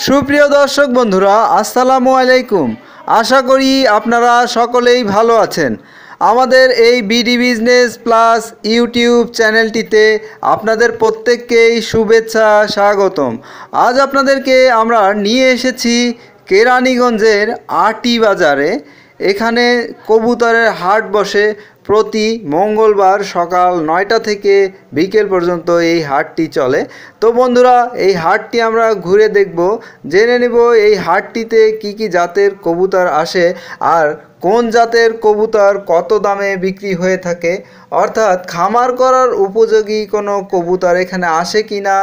সুপ্রিয় দর্শক বন্ধুরা, আসসালামু আলাইকুম। আশা করি আপনারা সকলেই ভালো আছেন। আমাদের এই বিডি বিজনেস প্লাস ইউটিউব চ্যানেলটিতে আপনাদের প্রত্যেককেই শুভেচ্ছা, স্বাগতম। আজ আপনাদেরকে আমরা নিয়ে এসেছি কেরানীগঞ্জের আটি বাজারে। এখানে কবুতরের হাট বসে প্রতি মঙ্গলবার সকাল নয়টা থেকে বিকেল পর্যন্ত এই হাটটি চলে। তো বন্ধুরা, এই হাটটি আমরা ঘুরে দেখব। জেনে নেব এই হাটটিতে কি কি জাতের কবুতর আসে আর কোন জাতের কবুতর কত দামে বিক্রি হয়ে থাকে। অর্থাৎ খামার করার উপযোগী কোনো কবুতর এখানে আসে কি না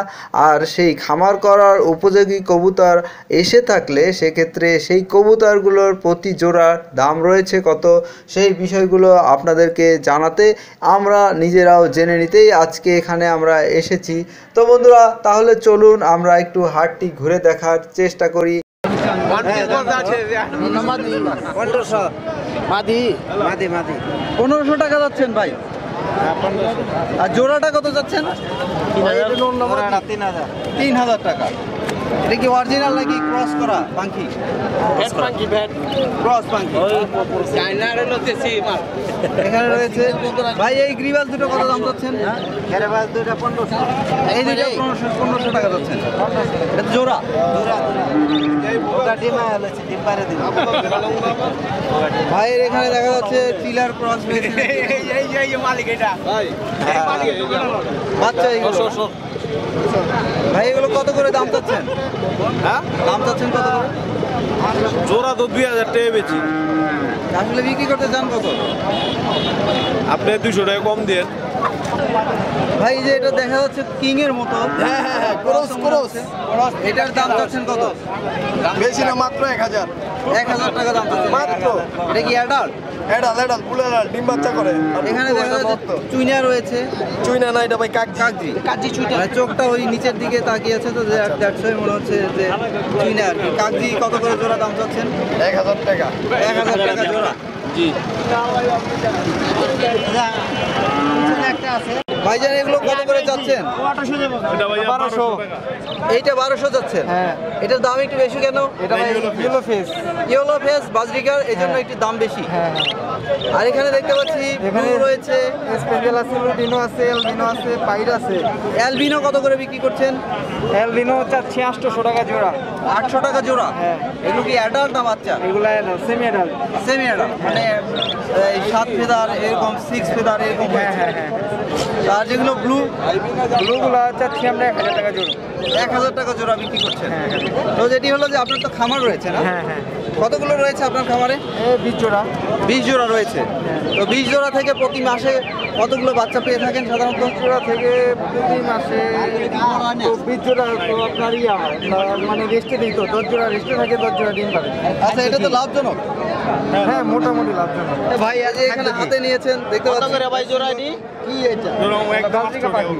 আর সেই খামার করার উপযোগী কবুতর এসে থাকলে সেক্ষেত্রে সেই কবুতরগুলোর প্রতি জোড়ার দাম রয়েছে কত? সেই বিষয়গুলো আপনাদেরকে জানাতে আমরা নিজেরাও জেনে নিতেই আজকে এখানে আমরা এসেছি। তো বন্ধুরা তাহলে চলুন আমরা একটু হাটটি ঘুরে দেখার চেষ্টা করি। মাদি। মাদি মাদি। পনেরোশো টাকা যাচ্ছেন ভাই। আর জোড়াটা কত যাচ্ছেন? তিন হাজার টাকা। এটা কি অরিজিনাল নাকি ক্রস করা? পাঙ্কি? ভ্যাট পাঙ্কি ভ্যাট ক্রস পাঙ্কি। চায়নার হলো দেশি মাল। এখানে রয়েছে ভাই এই গ্রিবাল দুটো কত দাম যাচ্ছেন? ক্যারেবাস দুইটা পনেরোশো। এই দুটো পনেরোশো পনেরোশো টাকা যাচ্ছেন। এটা তো জোড়া। ওটা ডিম হয়েছে ডিম পারে দিন ভাইয়ের এখানে দেখা যাচ্ছে টিলার ক্রস হয়েছে। বাচ্চা এইগুলো ভাই এগুলো কত করে দাম চাচ্ছেন? হ্যাঁ? দাম চাচ্ছেন কত করে? জোড়া তো দুই হাজার টাকা বেচি। আসলে বিক্রি করতে চান কত? আপনি দুশো টাকা কম দেন। ভাই যে এটা দেখা যাচ্ছে কিং এর মতো। হ্যাঁ, ক্রস ক্রস। এটার দাম চাচ্ছেন কত? বেশি না মাত্র এক হাজার। এক হাজার টাকা দাম চাচ্ছেন। মাত্র। এটা কি অ্যাডাল্ট এডাল এডাল পুলে ডিম বাচ্চা করে। এখানে দেখা যাচ্ছে চুইনা রয়েছে। চুইনা না এটা ভাই কাকজি। কাকজি কাকজি চুইনা মানে চোখটা ওই নিচের দিকে তাকিয়ে আছে তো দ্যাটস ওয়াই মনে হচ্ছে যে চুইনা আর কি। কাকজি কত করে জোড়া দাম চাচ্ছেন? এক হাজার টাকা। এক হাজার টাকা জোড়া। জি। ভাইজান এগুলো কত করে ভাই বারোশো। এইটা বারোশো যাচ্ছেন? হ্যাঁ। এটার দাম একটু বেশি কেন? এটা ইয়েলো ফেস ইয়েলো ফেস বাজরিকার এই জন্য একটু দাম বেশি। আর এখানে দেখতে পাচ্ছি এখানে রয়েছে। স্পেশাল আছে লুটিনো আছে এলবিনো আছে পাইর আছে। অ্যালবিনো কত করে বিক্রি করছেন? এলবিনো চাচ্ছি আটশোশো টাকা জোড়া। আটশো টাকা জোড়া? হ্যাঁ। এগুলো কি অ্যাডাল্ট না বাচ্চা? এগুলা সেমি অ্যাডাল্ট সেমি অ্যাডাল্ট মানে এই সাত ফেদার এরকম সিক্স ফেদার এরকম হ্যাঁ হ্যাঁ হ্যাঁ। আর যেগুলো ব্লু ব্লুগুলা চাচ্ছি আমরা এক হাজার টাকা জোড়া। এক হাজার টাকা জোড়া বিক্রি করছেন। তো যেটি হলো যে আপনার তো খামার রয়েছে না? হ্যাঁ হ্যাঁ। কতগুলো রয়েছে আপনার খামারে? বিশ জোড়া। বিশ জোড়া রয়েছে। তো বিশ জোড়া থেকে প্রতি মাসে কতগুলো বাচ্চা পেয়ে থাকেন সাধারণত? জোড়া থেকে প্রতি মাসে বিশ জোড়া তো আপনার ইয়া হয়, মানে রেস্টে দিই তো দশ জোড়া রেস্টে থাকে দশ জোড়া ডিম পাবে। আচ্ছা এটা তো লাভজনক। হ্যাঁ মোটামুটি লাভজনক। ভাই আজ এখানে হাতে নিয়েছেন দেখতে পাচ্ছেন। ভাই জোড়াটি কি এটা? বাজরিকা পাখি।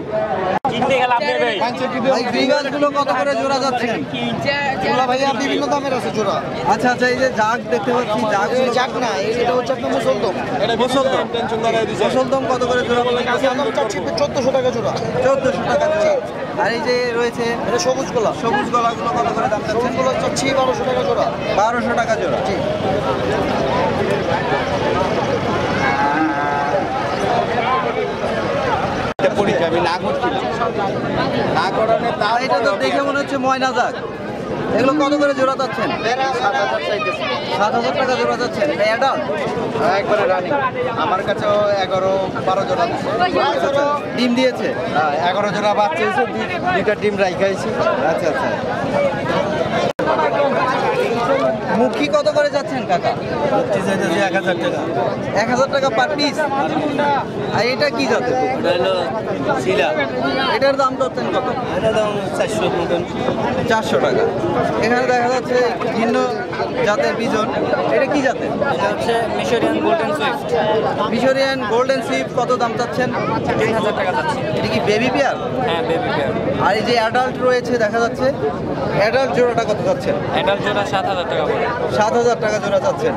ভাই। গ্রিবাসগুলো কত করে জোড়া যাচ্ছেন এগুলা ভাইয়া বিভিন্ন দামের আছে জোড়া। আচ্ছা আচ্ছা এই যে জাগ দেখতে পাচ্ছি জাগ যাক না এটা হচ্ছে আপনার মুসলদম। মুসলদম। মুসলদম কত করে জোড়া বলেন? চোদ্দশো টাকা জোড়া। চোদ্দশো টাকা জোড়া আর এই যে রয়েছে এটা সবুজ গোলা। সবুজ গলাগুলো কত করে দাম গোলা চাচ্ছি বারোশো টাকা জোড়া। বারোশো টাকা জোড়া। আমি না করছিলাম। না এটা তো দেখে মনে হচ্ছে ময়না জাগ এগুলো কত করে জোড়া যাচ্ছেন সাত হাজার টাকা জোড়া যাচ্ছেন অ্যাডাল্ট একবারে রানিং আমার কাছেও এগারো বারো জোড়া ডিম দিয়েছে? হ্যাঁ এগারো জোড়া বাচ্চা দুইটা ডিম রাইখাইছি আচ্ছা আচ্ছা। মুখী কত করে যাচ্ছেন কাকা? এক হাজার টাকা। এক হাজার টাকা পার পিস আর এটা কি ওটা এটার দাম যাচ্ছেন কত? দাম চারশো চারশো টাকা। এখানে দেখা যাচ্ছে ভিন্ন জাতের বিজন। এটা কি জাতের? এটা হচ্ছে মিশরিয়ান গোল্ডেন সুইফট। মিশরিয়ান গোল্ডেন সিপ কত দাম চাচ্ছেন? তিন হাজার টাকা যাচ্ছে এটা কি বেবি পেয়ার হ্যাঁ বেবি পেয়ার আর এই যে অ্যাডাল্ট রয়েছে দেখা যাচ্ছে অ্যাডাল্ট জোড়াটা কত যাচ্ছেন এটার জোড়া সাত হাজার টাকা পড়ে সাত হাজার টাকা জোড়া চাচ্ছেন।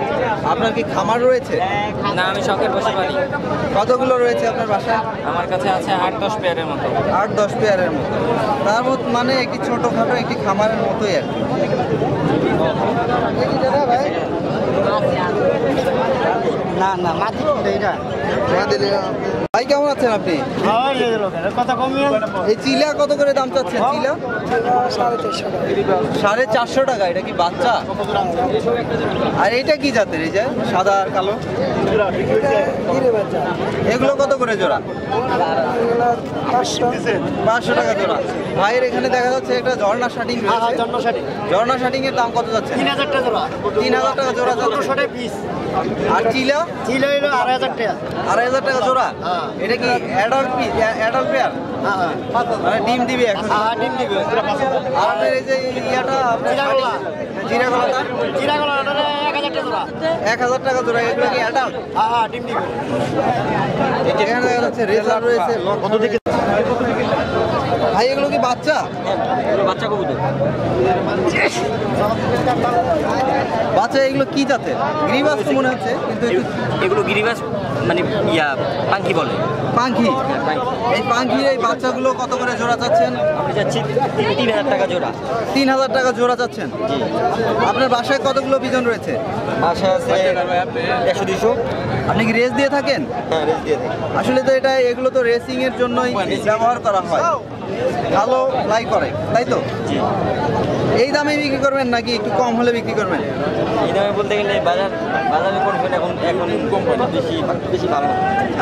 আপনার কি খামার রয়েছে? না আমি শখের বসে পারি কতগুলো রয়েছে আপনার বাসায়? আমার কাছে আছে আট দশ পেয়ারের মতো। আট দশ পেয়ারের মতো। তার মধ্যে মানে একটি ছোটোখাটো একটি খামারের মতোই আর কি। না না মাটি এইটা ভাই কেমন আছেন আপনি? এই চিলা কত করে দাম চাচ্ছেন চিলা? সাড়ে চারশো টাকা এটা কি বাচ্চা? আর এটা কি জাতের এই যে সাদা আর কালো? এগুলো কত করে জোড়া? পাঁচশো টাকা জোড়া। ভাইয়ের এখানে দেখা যাচ্ছে একটা ঝর্ণা শাটিং ঝর্ণা শাটিং। এর দাম কত যাচ্ছে? তিন হাজার টাকা জোড়া। তিন হাজার টাকা জোড়া যাচ্ছে। পিস আর চিলা ছিল হইল আড়াই হাজার টাকা। আড়াই হাজার টাকা জোড়া? হ্যাঁ। এটা কি অ্যাডাল্ট পি অ্যাডাল্ট পেয়ার হ্যাঁ হ্যাঁ। মানে ডিম দিবি এখন? হ্যাঁ ডিম দিবে। আর আপনার এই যে ইয়াটা আপনার জিরাগোলা। জিরাগোলাটা চিরাগুলো এক হাজার টাকা জোড়া। এক হাজার টাকা জোড়া এগুলো কি অ্যাডাল্ট হ্যাঁ হ্যাঁ ডিম দিবে। এখানে দেখা যাচ্ছে রেজার রয়েছে। কত থেকে ভাই এগুলো কি বাচ্চা? বাচ্চা কবুতর। বাচ্চা এগুলো কি জাতের? গ্রিবাস মনে হচ্ছে কিন্তু এগুলো গিরিবাস মানে ইয়া পাঙ্কি বলে। পাঙ্খি? এই পাঙ্খির এই বাচ্চাগুলো কত করে জোড়া চাচ্ছেন? আপনি যাচ্ছি তিন হাজার টাকা জোড়া। তিন হাজার টাকা জোড়া চাচ্ছেন? আপনার বাসায় কতগুলো বিজন রয়েছে? বাসায় আছে একশো দুশো আপনি কি রেস দিয়ে থাকেন? হ্যাঁ রেস দিয়ে দেয় আসলে তো এটা এগুলো তো রেসিং এর জন্যই ব্যবহার করা হয়। ভালো ফ্লাই করে তাই তো? এই দামে বিক্রি করবেন নাকি একটু কম হলে বিক্রি করবেন? এই দামে বলতে গেলে বাজার বাজারে করবেন এখন এখন কোম্পানি বেশি বেশি ভালো।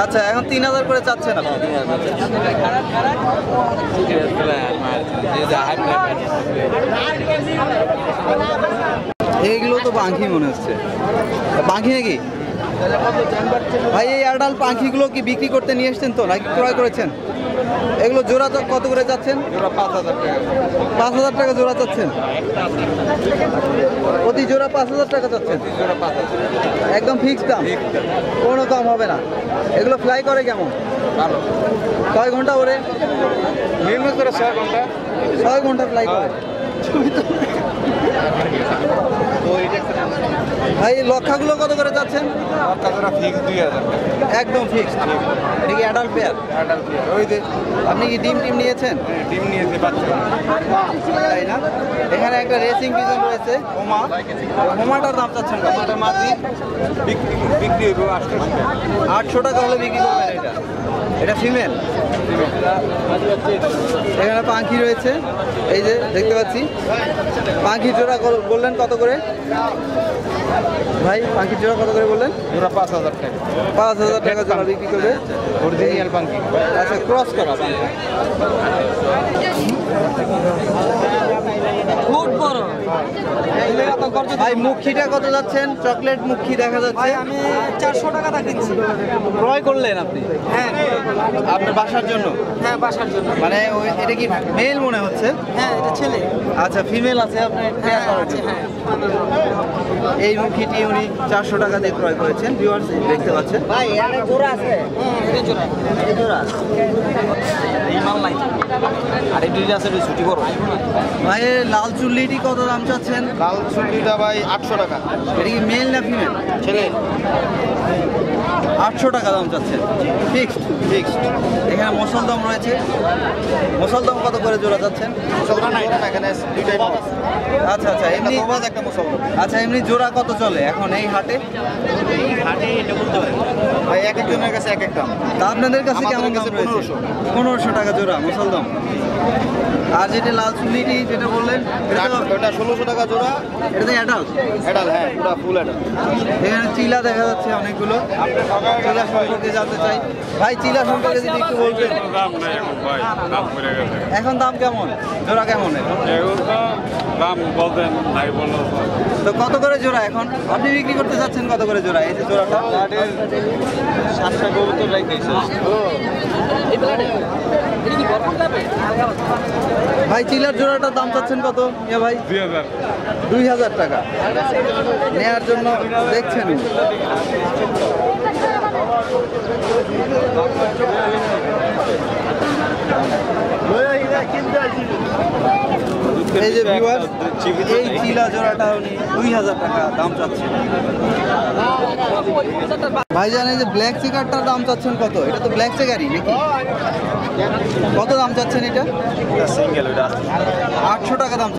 আচ্ছা এখন তিন হাজার করে চাচ্ছেন আপনি? এইগুলো তো পাখি মনে হচ্ছে। পাখি নাকি? ভাই এই অ্যাডাল পাখিগুলো কি বিক্রি করতে নিয়ে এসছেন তো? নাকি ক্রয় করেছেন? এগুলো জোড়া কত করে যাচ্ছেন? পাঁচ হাজার টাকা। জোড়া চাচ্ছেন প্রতি জোড়া পাঁচ হাজার টাকা চাচ্ছেন একদম ফিক্সড দাম? কোনো কম হবে না। এগুলো ফ্লাই করে কেমন? ভালো। কয় ঘণ্টা ওরে? নিম্ন করে ছয় ঘণ্টা। ছয় ঘণ্টা ফ্লাই করে। ভাই লক্ষাগুলো কত করে যাচ্ছেন একদম ফিক্সড এটা কি অ্যাডাল্ট পেয়ার ওই যে আপনি কি ডিম টিম নিয়েছেন? তাই না? এখানে একটা রেসিং পিজন রয়েছে। হোমা হোমাটার দাম চাচ্ছেন কত? মাটি আটশো টাকা। হলে বিক্রি করবেন এটা। এটা ফিমেল এখানে পাখি রয়েছে। এই যে দেখতে পাচ্ছি। পাখি জোড়া বললেন কত করে? ভাই পাখির জোড়া কত করে বললেন? জোড়া পাঁচ হাজার টাকা। পাঁচ হাজার টাকা জোড়া বিক্রি করবে? অরিজিনাল পাঙ্কি। আচ্ছা ক্রস করা পাখি। ভাই মুখিটা কত যাচ্ছেন? চকলেট মুখি দেখা যাচ্ছে। আমি চারশো টাকা দা কিনছি। ক্রয় করলেন আপনি? হ্যাঁ। আপনার বাসার জন্য? হ্যাঁ বাসার জন্য। মানে ওই- এটা কি মেল মনে হচ্ছে? হ্যাঁ এটা ছেলে। আচ্ছা ফিমেল আছে আপনি পেয়ার করার আছে হ্যাঁ। এই মুখিটি উনি চারশো টাকা দিয়ে ক্রয় করেছেন। ভিউয়ার্স দেখতে পাচ্ছেন। ভাই জোড়া আছে। জোড়া। জোড়া এই মাল নাই আর এই আছে ছুটি করো। ভাই লাল চুল্লিটি কত দাম চাচ্ছেন? লাল চুল্লিটা ভাই আটশো টাকা। এটা কি মেল না ফিমেল? ছেলে। আটশো টাকা দাম চাচ্ছেন। ফিক্সড? ফিক্সড। এখানে মুসলদম রয়েছে। মুসলদম কত করে জোড়া যাচ্ছেন। আচ্ছা আচ্ছা এমনি একটা মুসলমান আচ্ছা এমনি জোড়া কত চলে? এখন এই হাটে? ভাই এক একজনের কাছে এক এক দাম। তা আপনাদের কাছে কেমন দাম কাছে রয়েছে? পনেরোশো। টাকা জোড়া মুসলদম আর যেটা লাল চুল্লিটি যেটা বললেন এটা ষোলোশো টাকা জোড়া। এটা তো অ্যাডাল্ট হ্যাঁ পুরা ফুল এডাল এখানে চিলা দেখা যাচ্ছে অনেকগুলো। চিলা সম্পর্কে জানতে চাই। ভাই চিলা সম্পর্কে যদি একটু বলবেন। দাম নাই এখন ভাই দাম পড়ে গেছে। এখন দাম কেমন? জোড়া কেমন এখন? তো দাম বলতেন নাই বলল। তো কত করে জোড়া এখন? আপনি বিক্রি করতে চাচ্ছেন কত করে জোড়া এই যে জোড়াটা? সাতটা গরু তো রাইতেছে ভাই চিলার জোড়াটার দাম চাচ্ছেন কত? এ ভাই দুই হাজার। দুই হাজার টাকা। নেয়ার জন্য দেখছেন। এই যে ভিউয়ার এই চিলা জোড়াটা উনি দুই হাজার টাকা দাম চাচ্ছেন। ভাইজান এই যে ব্ল্যাক চেকারটার দাম চাচ্ছেন কত? এটা তো ব্ল্যাক চেকারই নাকি? কত দাম চাচ্ছেন এটা? সিঙ্গেল আটশো টাকা দাম